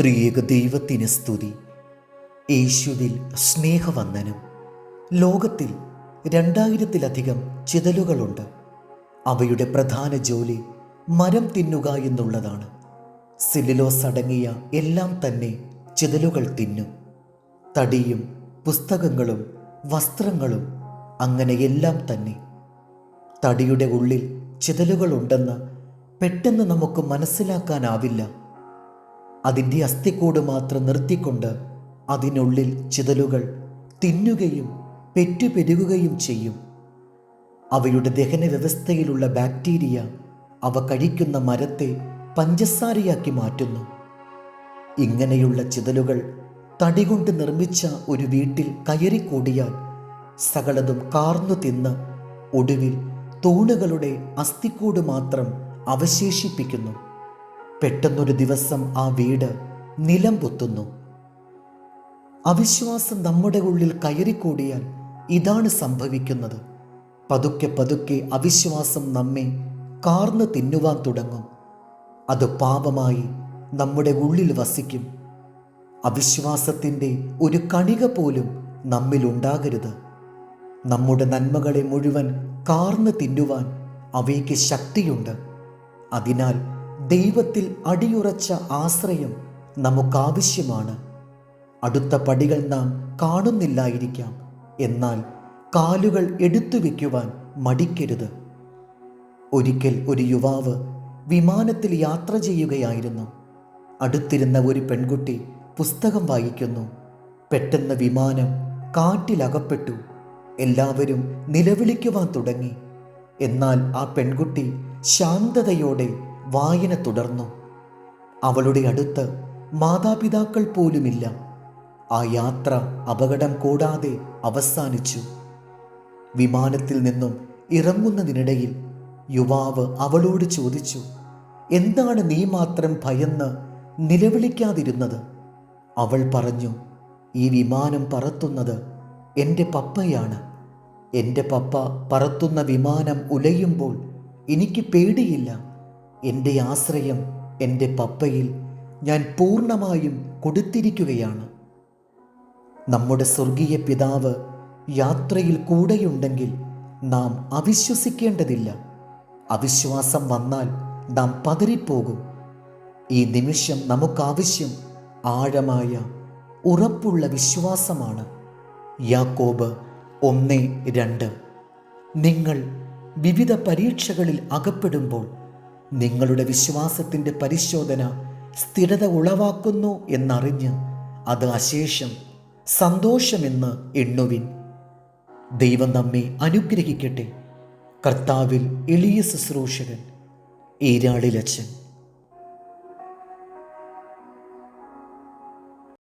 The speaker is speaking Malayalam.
ത്രിയേക ദൈവത്തിന് സ്തുതി. യേശുവിൽ സ്നേഹവന്ദനം. ലോകത്തിൽ രണ്ടായിരത്തിലധികം ചിതലുകളുണ്ട്. അവയുടെ പ്രധാന ജോലി മരം തിന്നുക എന്നുള്ളതാണ്. സിലിലോസ് അടങ്ങിയ എല്ലാം തന്നെ ചിതലുകൾ തിന്നും. തടിയും പുസ്തകങ്ങളും വസ്ത്രങ്ങളും അങ്ങനെ എല്ലാം തന്നെ. തടിയുടെ ഉള്ളിൽ ചിതലുകളുണ്ടെന്ന് പെട്ടെന്ന് നമുക്ക് മനസ്സിലാക്കാനാവില്ല. അതിന്റെ അസ്ഥിക്കൂട് മാത്രം നിർത്തിക്കൊണ്ട് അതിനുള്ളിൽ ചിതലുകൾ തിന്നുകയും പെറ്റുപെരുകുകയും ചെയ്യും. അവയുടെ ദഹന വ്യവസ്ഥയിലുള്ള ബാക്ടീരിയ അവ കഴിക്കുന്ന മരത്തെ പഞ്ചസാരയാക്കി മാറ്റുന്നു. ഇങ്ങനെയുള്ള ചിതലുകൾ തടികൊണ്ട് നിർമ്മിച്ച ഒരു വീട്ടിൽ കയറിക്കൂടിയാൽ സകലതും കാർന്നു തിന്ന് ഒടുവിൽ തൂണുകളുടെ അസ്ഥിക്കൂട് മാത്രം അവശേഷിപ്പിക്കുന്നു. പെട്ടെന്നൊരു ദിവസം ആ വീട് നിലം പൊത്തുന്നു. അവിശ്വാസം നമ്മുടെ ഉള്ളിൽ കയറിക്കൂടിയാൽ ഇതാണ് സംഭവിക്കുന്നത്. പതുക്കെ പതുക്കെ അവിശ്വാസം നമ്മെ കാർന്ന് തിന്നുവാൻ തുടങ്ങും. അത് പാപമായി നമ്മുടെ ഉള്ളിൽ വസിക്കും. അവിശ്വാസത്തിന്റെ ഒരു കണിക പോലും നമ്മിലുണ്ടാകരുത് നമ്മുടെ നന്മകളെ മുഴുവൻ കാർന്ന് തിന്നുവാൻ അവയ്ക്ക് ശക്തിയുണ്ട്. അതിനാൽ ദൈവത്തിൽ അടിയുറച്ച ആശ്രയം നമുക്കാവശ്യമാണ്. അടുത്ത പടികൾ നാം കാണുന്നില്ലായിരിക്കാം. എന്നാൽ കാലുകൾ എടുത്തു വയ്ക്കുവാൻ മടിക്കരുത്. ഒരിക്കൽ ഒരു യുവാവ് വിമാനത്തിൽ യാത്ര ചെയ്യുകയായിരുന്നു. അടുത്തിരുന്ന ഒരു പെൺകുട്ടി പുസ്തകം വായിക്കുന്നു. പെട്ടെന്ന് വിമാനം കാറ്റിലകപ്പെട്ടു എല്ലാവരും നിലവിളിക്കുവാൻ തുടങ്ങി. എന്നാൽ ആ പെൺകുട്ടി ശാന്തതയോടെ വായന തുടർന്നു. അവളുടെ അടുത്ത് മാതാപിതാക്കൾ പോലുമില്ല. ആ യാത്ര അപകടം കൂടാതെ അവസാനിച്ചു. വിമാനത്തിൽ നിന്നും ഇറങ്ങുന്നതിനിടയിൽ യുവാവ് അവളോട് ചോദിച്ചു എന്താണ് നീ മാത്രം ഭയന്ന് നിലവിളിക്കാതിരുന്നത്? അവൾ പറഞ്ഞു ഈ വിമാനം പറത്തുന്നത് എന്റെ പപ്പയാണ്. എന്റെ പപ്പ പറത്തുന്ന വിമാനം ഉലയുമ്പോൾ എനിക്ക് പേടിയില്ല. എന്റെ ആശ്രയം എന്റെ പപ്പയിൽ ഞാൻ പൂർണമായും കൊടുത്തിരിക്കുകയാണ്. നമ്മുടെ സ്വർഗീയ പിതാവ് യാത്രയിൽ കൂടെയുണ്ടെങ്കിൽ നാം അവിശ്വസിക്കേണ്ടതില്ല. അവിശ്വാസം വന്നാൽ നാം പതറിപ്പോകും. ഈ നിമിഷം നമുക്കാവശ്യം ആഴമായ ഉറപ്പുള്ള വിശ്വാസമാണ്. യാക്കോബ് ഒന്ന് രണ്ട്. നിങ്ങൾ വിവിധ പരീക്ഷകളിൽ അകപ്പെടുമ്പോൾ നിങ്ങളുടെ വിശ്വാസത്തിന്റെ പരിശോധന സ്ഥിരത ഉളവാക്കുന്നു എന്നറിഞ്ഞ് അത് അശേഷം സന്തോഷമെന്ന് എണ്ണുവിൻ. ദൈവം നമ്മെ അനുഗ്രഹിക്കട്ടെ. കർത്താവിൽ എളിയ ശുശ്രൂഷകൻ ഈരാളിലച്ചൻ